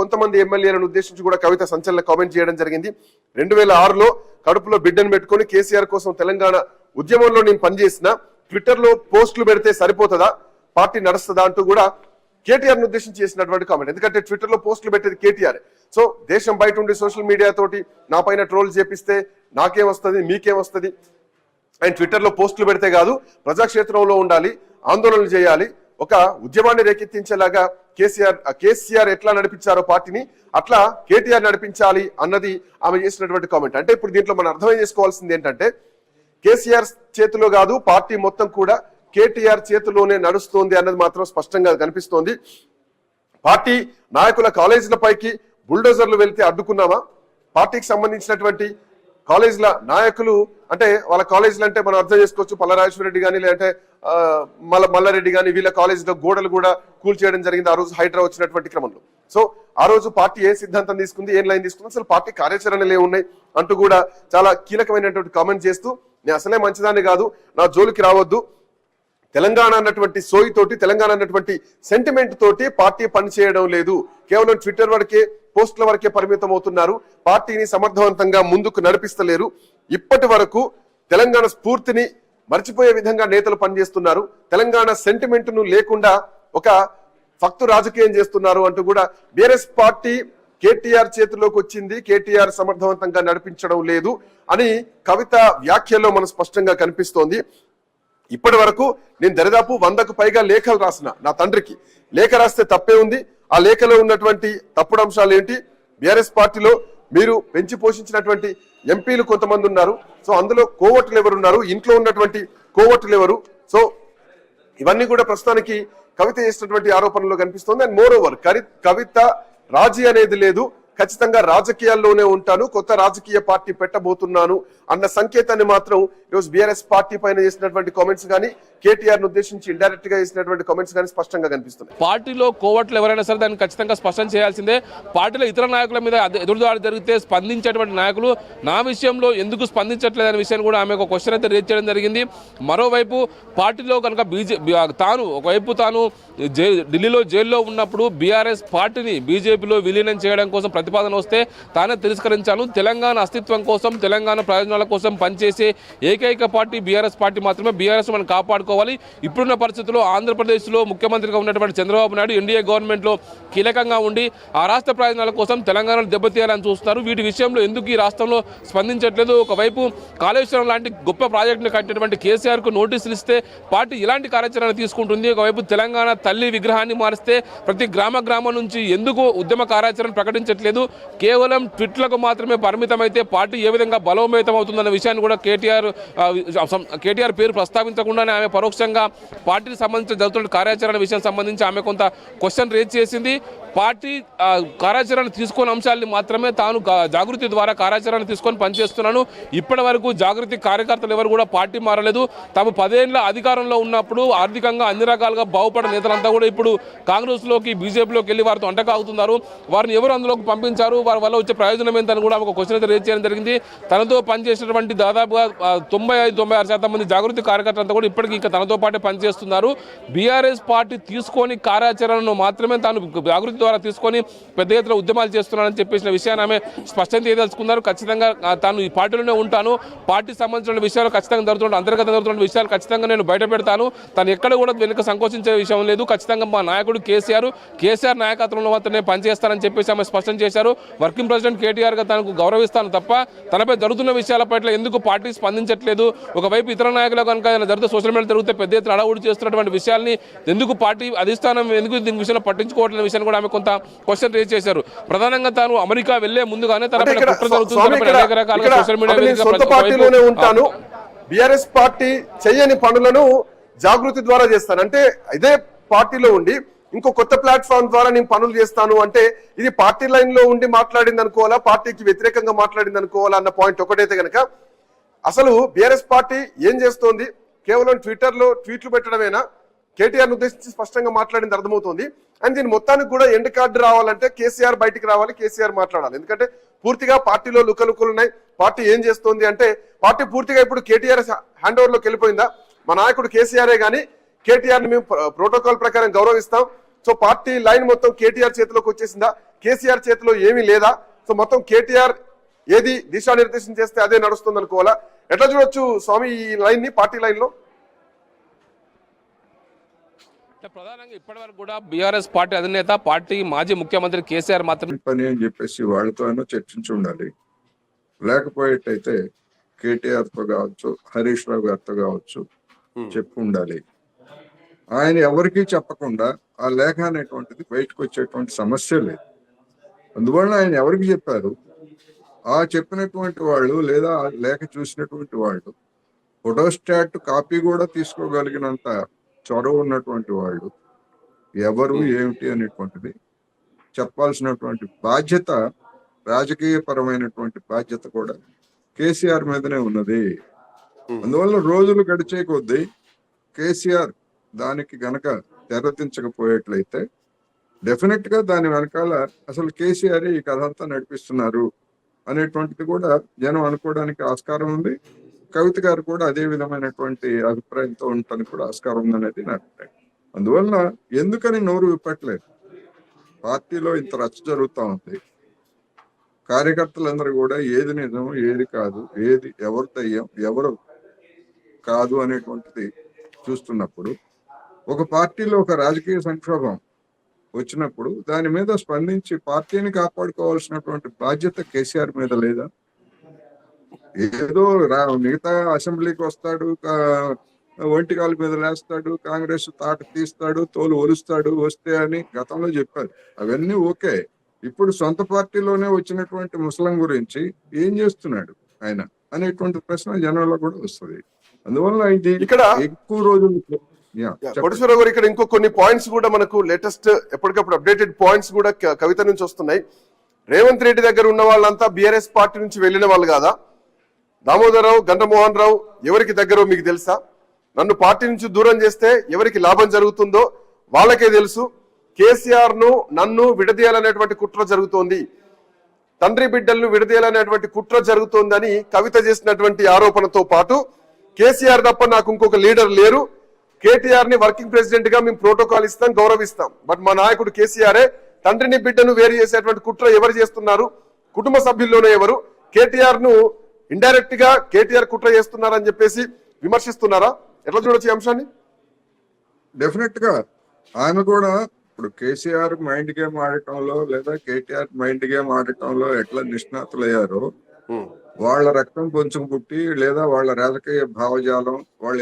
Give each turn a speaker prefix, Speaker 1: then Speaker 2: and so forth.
Speaker 1: కొంతమంది ఎమ్మెల్యేలను ఉద్దేశించి కూడా కవిత సంచలన కామెంట్ చేయడం జరిగింది. రెండు వేల ఆరులో కడుపులో బిడ్డను పెట్టుకొని కేసీఆర్ కోసం తెలంగాణ ఉద్యమంలో నేను పనిచేసిన ట్విట్టర్లో పోస్టులు పెడితే సరిపోతుందా? పార్టీ నడుస్తుందా అంటూ కూడా కేటీఆర్ ఉద్దేశించి చేసినటువంటి కామెంట్. ఎందుకంటే ట్విట్టర్లో పోస్టులు పెట్టేది కేటీఆర్. సో దేశం బయట ఉండి సోషల్ మీడియా తోటి నా పైన ట్రోల్ చేపిస్తే నాకేం వస్తుంది మీకేం వస్తుంది. ఆయన ట్విట్టర్లో పోస్టులు పెడితే కాదు ప్రజాక్షేత్రంలో ఉండాలి ఆందోళనలు చేయాలి. ఒక ఉద్యమాన్ని రేకెత్తించేలాగా కేసీఆర్ కేసీఆర్ ఎట్లా నడిపించారో పార్టీని అట్లా కేటీఆర్ నడిపించాలి అన్నది ఆమె చేసినటువంటి కామెంట్ అంటే ఇప్పుడు దీంట్లో మనం అర్థం చేసుకోవాల్సింది ఏంటంటే కేసీఆర్ చేతిలో కాదు పార్టీ మొత్తం కూడా కేటీఆర్ చేతిలోనే నడుస్తోంది అన్నది మాత్రం స్పష్టంగా కనిపిస్తోంది. పార్టీ నాయకుల కాలేజీల పైకి బుల్డోజర్లు వెళ్తే అడ్డుకున్నామా? పార్టీకి సంబంధించినటువంటి కాలేజీల నాయకులు అంటే వాళ్ళ కాలేజీలు అంటే మనం అర్థం చేసుకోవచ్చు పల్లరాజేశ్వర రెడ్డి కానీ లేదంటే మల్ల మల్లారెడ్డి కానీ వీళ్ళ కాలేజీలో గోడలు కూడా కూల్ చేయడం జరిగింది. ఆ రోజు హైడ్రా వచ్చినటువంటి క్రమంలో. సో ఆ రోజు పార్టీ ఏ సిద్ధాంతం తీసుకుంది ఏం లైన్ తీసుకుంది? అసలు పార్టీ కార్యాచరణలు ఏమున్నాయి ఉన్నాయి అంటూ కూడా చాలా కీలకమైనటువంటి కామెంట్ చేస్తూ నేను అసలే మంచిదాన్ని కాదు నా జోలికి రావద్దు. తెలంగాణ అన్నటువంటి సోయి తోటి తెలంగాణ అన్నటువంటి సెంటిమెంట్ తోటి పార్టీ పనిచేయడం లేదు. కేవలం ట్విట్టర్ వరకే పోస్టుల వరకే పరిమితం అవుతున్నారు. పార్టీని సమర్థవంతంగా ముందుకు నడిపిస్తలేరు. ఇప్పటి వరకు తెలంగాణ స్ఫూర్తిని మర్చిపోయే విధంగా నేతలు పనిచేస్తున్నారు. తెలంగాణ సెంటిమెంట్ను లేకుండా ఒక ఫక్తు రాజకీయం చేస్తున్నారు అంటూ కూడా బీఆర్ఎస్ పార్టీ కేటీఆర్ చేతిలోకి వచ్చింది. కేటీఆర్ సమర్థవంతంగా నడిపించడం లేదు అని కవిత వ్యాఖ్యలో మనం స్పష్టంగా కనిపిస్తోంది. ఇప్పటి వరకు నేను దరిదాపు వందకు పైగా లేఖలు రాసిన నా తండ్రికి. లేఖ రాస్తే తప్పే ఉంది. ఆ లేఖలో ఉన్నటువంటి తప్పుడు అంశాలు ఏంటి? బీఆర్ఎస్ పార్టీలో మీరు పెంచి పోషించినటువంటి ఎంపీలు కొంతమంది ఉన్నారు. సో అందులో కోవట్లు ఎవరున్నారు? ఇంట్లో ఉన్నటువంటి కోవట్లు ఎవరు? సో ఇవన్నీ కూడా ప్రస్తుతానికి కవిత చేసినటువంటి ఆరోపణలో కనిపిస్తుంది. అండ్ మోర్ ఓవర్ కవిత రాజీ అనేది లేదు. ఖచ్చితంగా రాజకీయాల్లోనే ఉంటాను. కొత్త రాజకీయ పార్టీ పెట్టబోతున్నాను అన్న సంకేతాన్ని మాత్రం ఈరోజు బీఆర్ఎస్ పార్టీ పైన చేసినటువంటి కామెంట్స్ కానీ కేటీఆర్ను ఉద్దేశించి ఇండైరెక్ట్గా ఇచ్చినటువంటి కామెంట్స్ కానీ స్పష్టంగా కనిపిస్తున్నాయి.
Speaker 2: పార్టీలో కోవట్లు ఎవరైనా సరే దాన్ని ఖచ్చితంగా స్పష్టం చేయాల్సిందే. పార్టీలో ఇతర నాయకుల మీద ఎదురుదాడి జరిగితే స్పందించేటువంటి నాయకులు నా విషయంలో ఎందుకు స్పందించట్లేదు అనే విషయాన్ని కూడా ఆమె ఒక క్వశ్చన్ అయితే రేజ్ చేయడం జరిగింది. మరోవైపు పార్టీలో కనుక బీజే తాను ఒకవైపు తాను జై ఢిల్లీలో జైల్లో ఉన్నప్పుడు బీఆర్ఎస్ పార్టీని బీజేపీలో విలీనం చేయడం కోసం ప్రతిపాదన వస్తే తానే తిరస్కరించాను. తెలంగాణ అస్తిత్వం కోసం తెలంగాణ ప్రయోజనాల కోసం పనిచేసే ఏకైక పార్టీ బీఆర్ఎస్ పార్టీ మాత్రమే. బీఆర్ఎస్ మనం కాపాడుకోవాలి ఇప్పుడున్న పరిస్థితుల్లో ఆంధ్రప్రదేశ్లో ముఖ్యమంత్రిగా ఉన్నటువంటి చంద్రబాబు నాయుడు ఎన్డీఏ గవర్నమెంట్లో కీలకంగా ఉండి ఆ రాష్ట్ర ప్రయోజనాల కోసం తెలంగాణను దెబ్బతీయాలని చూస్తున్నారు. వీటి విషయంలో ఎందుకు ఈ రాష్ట్రంలో స్పందించట్లేదు? ఒకవైపు కాళేశ్వరం లాంటి గొప్ప ప్రాజెక్టును కట్టినటువంటి కేసీఆర్కు నోటీసులు ఇస్తే పార్టీ ఇలాంటి కార్యాచరణ తీసుకుంటుంది. ఒకవైపు తెలంగాణ తల్లి విగ్రహాన్ని మారిస్తే ప్రతి గ్రామ గ్రామం నుంచి ఎందుకు ఉద్యమ కార్యాచరణ ప్రకటించట్లేదు? కేవలం ట్విట్లకు మాత్రమే పరిమితమైతే పార్టీ ఏ విధంగా బలోపేతం అవుతుందన్న విషయాన్ని కూడా కేటీఆర్ కేటీఆర్ పేరు ప్రస్తావించకుండానే ఆమె పరోక్షంగా పార్టీకి సంబంధించిన జరుగుతున్న కార్యాచరణ విషయం సంబంధించి ఆమె కొంత క్వశ్చన్ రేజ్ చేసింది. పార్టీ కార్యాచరణ తీసుకున్న అంశాలని మాత్రమే తాను జాగృతి ద్వారా కార్యాచరణ తీసుకొని పనిచేస్తున్నాను. ఇప్పటి వరకు జాగృతి కార్యకర్తలు ఎవరు కూడా పార్టీ మారలేదు. తాము పదేళ్ళ అధికారంలో ఉన్నప్పుడు ఆర్థికంగా అన్ని రకాలుగా బాగుపడిన నేతలంతా కూడా ఇప్పుడు కాంగ్రెస్లోకి బీజేపీలోకి వెళ్ళి వారితో అంటకాగుతున్నారు వారిని ఎవరు అందులోకి పంపించారు? వారి వల్ల వచ్చే ప్రయోజనం ఏంటని కూడా ఒక క్వశ్చన్ అయితే రేజ్ చేయడం జరిగింది. తనతో పనిచేసినటువంటి దాదాపుగా తొంభై ఐదు తొంభై ఆరు శాతం మంది జాగృతి కార్యకర్తలంతా కూడా ఇప్పటికీ ఇంకా తనతో పాటే పనిచేస్తున్నారు. బీఆర్ఎస్ పార్టీ తీసుకొని కార్యాచరణను మాత్రమే తాను జాగృతి ద్వారా తీసుకొని పెద్ద ఎత్తున ఉద్యమాలు చేస్తున్నానని చెప్పేసిన విషయాన్ని ఆమె స్పష్టం చేయదలుచుకున్నారు. ఖచ్చితంగా తాను ఈ పార్టీలోనే ఉంటాను. పార్టీకి సంబంధించిన విషయాలు ఖచ్చితంగా జరుగుతున్న అంతర్గత జరుగుతున్న విషయాలు ఖచ్చితంగా నేను బయట పెడతాను. తను ఎక్కడ కూడా వెనుక సంకోచించే విషయం లేదు. ఖచ్చితంగా మా నాయకుడు కేసీఆర్ కేసీఆర్ నాయకత్వంలో మాత్రమే పనిచేస్తానని చెప్పేసి ఆమె స్పష్టం చేశారు. వర్కింగ్ ప్రెసిడెంట్ కేటీఆర్గా తనకు గౌరవిస్తాను తప్ప తనపై జరుగుతున్న విషయాల పట్ల ఎందుకు పార్టీ స్పందించట్లేదు? ఒకవైపు ఇతర నాయకులు కనుక ఏదైనా సోషల్ మీడియా జరిగితే పెద్ద ఎత్తున అడవుడు చేస్తున్నటువంటి విషయాల్ని ఎందుకు పార్టీ అధిష్టానం ఎందుకు దీని విషయంలో పట్టించుకోవట్లేని విషయాన్ని కూడా ఆమె కొంత క్వశ్చన్ రేజ్ చేశారు. ప్రధానంగా తాను అమెరికా వెళ్ళే ముందుగానే తన సోషల్ మీడియా వైపు-
Speaker 1: ఉంటాను. బిఆర్ఎస్ పార్టీ చెయ్యని పనులను జాగృతి ద్వారా చేస్తాను. అంటే ఇదే పార్టీలో ఉండి ఇంకో కొత్త ప్లాట్ఫామ్ ద్వారా నేను పనులు చేస్తాను అంటే ఇది పార్టీ లైన్లో ఉండి మాట్లాడింది అనుకోవాలా పార్టీకి వ్యతిరేకంగా మాట్లాడింది అనుకోవాలా అన్న పాయింట్ ఒకటైతే గనక అసలు బిఆర్ఎస్ పార్టీ ఏం చేస్తోంది? కేవలం ట్విట్టర్లో ట్వీట్లు పెట్టడమేనా? కేటీఆర్ ఉద్దేశించి స్పష్టంగా మాట్లాడింది అర్థమవుతుంది. అండ్ దీని మొత్తానికి కూడా ఎండ్ కార్డు రావాలంటే కేసీఆర్ బయటికి రావాలి కేసీఆర్ మాట్లాడాలి. ఎందుకంటే పూర్తిగా పార్టీలో లుకలుకలు ఉన్నాయి. పార్టీ ఏం చేస్తోంది అంటే పార్టీ పూర్తిగా ఇప్పుడు కేటీఆర్ హ్యాండ్ ఓవర్లోకి వెళ్ళిపోయిందా? మా నాయకుడు కేసీఆరే కానీ కేటీఆర్ని మేము ప్రోటోకాల్ ప్రకారం గౌరవిస్తాం. సో పార్టీ లైన్ మొత్తం కేటీఆర్ చేతిలోకి వచ్చేసిందా? కేసీఆర్ చేతిలో ఏమీ లేదా? సో మొత్తం కేటీఆర్ ఏది దిశానిర్దేశం చేస్తే అదే నడుస్తుంది అనుకోవాలా ఎట్లా చూడొచ్చు స్వామి ఈ లైన్ని పార్టీ లైన్లో
Speaker 2: అంటే ప్రధానంగా ఇప్పటివరకు కూడా బీఆర్ఎస్ పార్టీ అధినేత పార్టీ మాజీ ముఖ్యమంత్రి కేసీఆర్ మాత్రం
Speaker 3: పని అని చెప్పేసి వాళ్ళతో అయినా చర్చించి ఉండాలి. లేకపోయేటైతే కేటీఆర్తో కావచ్చు హరీష్ రావు గారితో కావచ్చు చెప్పి ఉండాలి. ఆయన ఎవరికీ చెప్పకుండా ఆ లేఖ అనేటువంటిది బయటకు వచ్చేటువంటి సమస్య లేదు. అందువలన ఆయన ఎవరికి చెప్పారు? ఆ చెప్పినటువంటి వాళ్ళు లేదా లేఖ చూసినటువంటి వాళ్ళు ఫోటోస్టాట్ కాపీ కూడా తీసుకోగలిగినంత చొరవ ఉన్నటువంటి వాళ్ళు ఎవరు ఏమిటి అనేటువంటిది చెప్పాల్సినటువంటి బాధ్యత రాజకీయ పరమైనటువంటి బాధ్యత కూడా కేసీఆర్ మీదనే ఉన్నది. అందువల్ల రోజులు గడిచే కొద్దీ కేసీఆర్ దానికి గనక తెరదించకపోయేట్లయితే డెఫినెట్గా దాని వెనకాల అసలు కేసీఆర్ ఈ కథ అంతా నడిపిస్తున్నారు. అనేటువంటిది కూడా జనం అనుకోవడానికి ఆస్కారం ఉంది. కవిత గారు కూడా అదే విధమైనటువంటి అభిప్రాయంతో ఉండటానికి కూడా ఆస్కారం ఉందనేది నా అభిప్రాయం. అందువల్ల ఎందుకని నోరు విప్పట్లేదు? పార్టీలో ఇంత రచ్చ జరుగుతూ ఉంది. కార్యకర్తలందరూ కూడా ఏది నిజం ఏది కాదు ఏది ఎవరు దయ్యం ఎవరు కాదు అనేటువంటిది చూస్తున్నప్పుడు ఒక పార్టీలో ఒక రాజకీయ సంక్షోభం వచ్చినప్పుడు దాని మీద స్పందించి పార్టీని కాపాడుకోవాల్సినటువంటి బాధ్యత కేసీఆర్ మీద లేదా? ఏదో మిగతా అసెంబ్లీకి వస్తాడు కా- ఒంటికాల మీద లేస్తాడు కాంగ్రెస్ తాట తీస్తాడు తోలు ఒలుస్తాడు వస్తే అని గతంలో చెప్పారు. అవన్నీ ఓకే. ఇప్పుడు సొంత పార్టీలోనే వచ్చినటువంటి ముసలం గురించి ఏం చేస్తున్నాడు ఆయన అనేటువంటి ప్రశ్న జనంలో కూడా వస్తుంది. అందువల్ల ఇది
Speaker 1: ఇక్కడ
Speaker 3: ఎక్కువ రోజులు.
Speaker 1: కోటేశ్వరరావు గారు ఇక్కడ ఇంకో కొన్ని పాయింట్స్ కూడా మనకు లేటెస్ట్ ఎప్పటికప్పుడు అప్డేటెడ్ పాయింట్స్ కూడా కవిత నుంచి వస్తున్నాయి. రేవంత్ రెడ్డి దగ్గర ఉన్న వాళ్ళంతా బీఆర్ఎస్ పార్టీ నుంచి వెళ్ళిన వాళ్ళు కాదా? దామోదరరావు గంటమోహన్ రావు ఎవరికి దగ్గర మీకు తెలుసా? నన్ను పార్టీ నుంచి దూరం చేస్తే ఎవరికి లాభం జరుగుతుందో వాళ్ళకే తెలుసు. కేసీఆర్ను నన్ను విడదీయాలనేటువంటి కుట్ర జరుగుతోంది. తండ్రి బిడ్డలను విడదీయాలనేటువంటి కుట్ర జరుగుతోందని కవిత చేసినటువంటి ఆరోపణతో పాటు కేసీఆర్ తప్ప నాకు ఇంకొక లీడర్ లేరు. కేటీఆర్ని వర్కింగ్ ప్రెసిడెంట్గా మేము ప్రోటోకాల్ ఇస్తాం గౌరవిస్తాం. బట్ మా నాయకుడు కేసీఆరే తండ్రిని బిడ్డను వేరు చేసేటువంటి కుట్ర ఎవరు చేస్తున్నారు? కుటుంబ సభ్యుల్లోనే ఎవరు? కేటీఆర్ను ఇండైరెక్ట్గా కేటీఆర్ కుట్ర చేస్తున్నారని చెప్పేసి విమర్శిస్తున్నారా? ఎట్లా చూడొచ్చు అంశాన్ని?
Speaker 3: డెఫినెట్గా. ఆమె కూడా ఇప్పుడు కేసీఆర్ మైండ్ గేమ్ ఆడటంలో లేదా కేటీఆర్ మైండ్ గేమ్ ఆడటంలో ఎట్లా నిష్ణాతులయ్యారో వాళ్ళ రక్తం కొంచెం పుట్టి లేదా వాళ్ళ రాజకీయ భావజాలం వాళ్ళ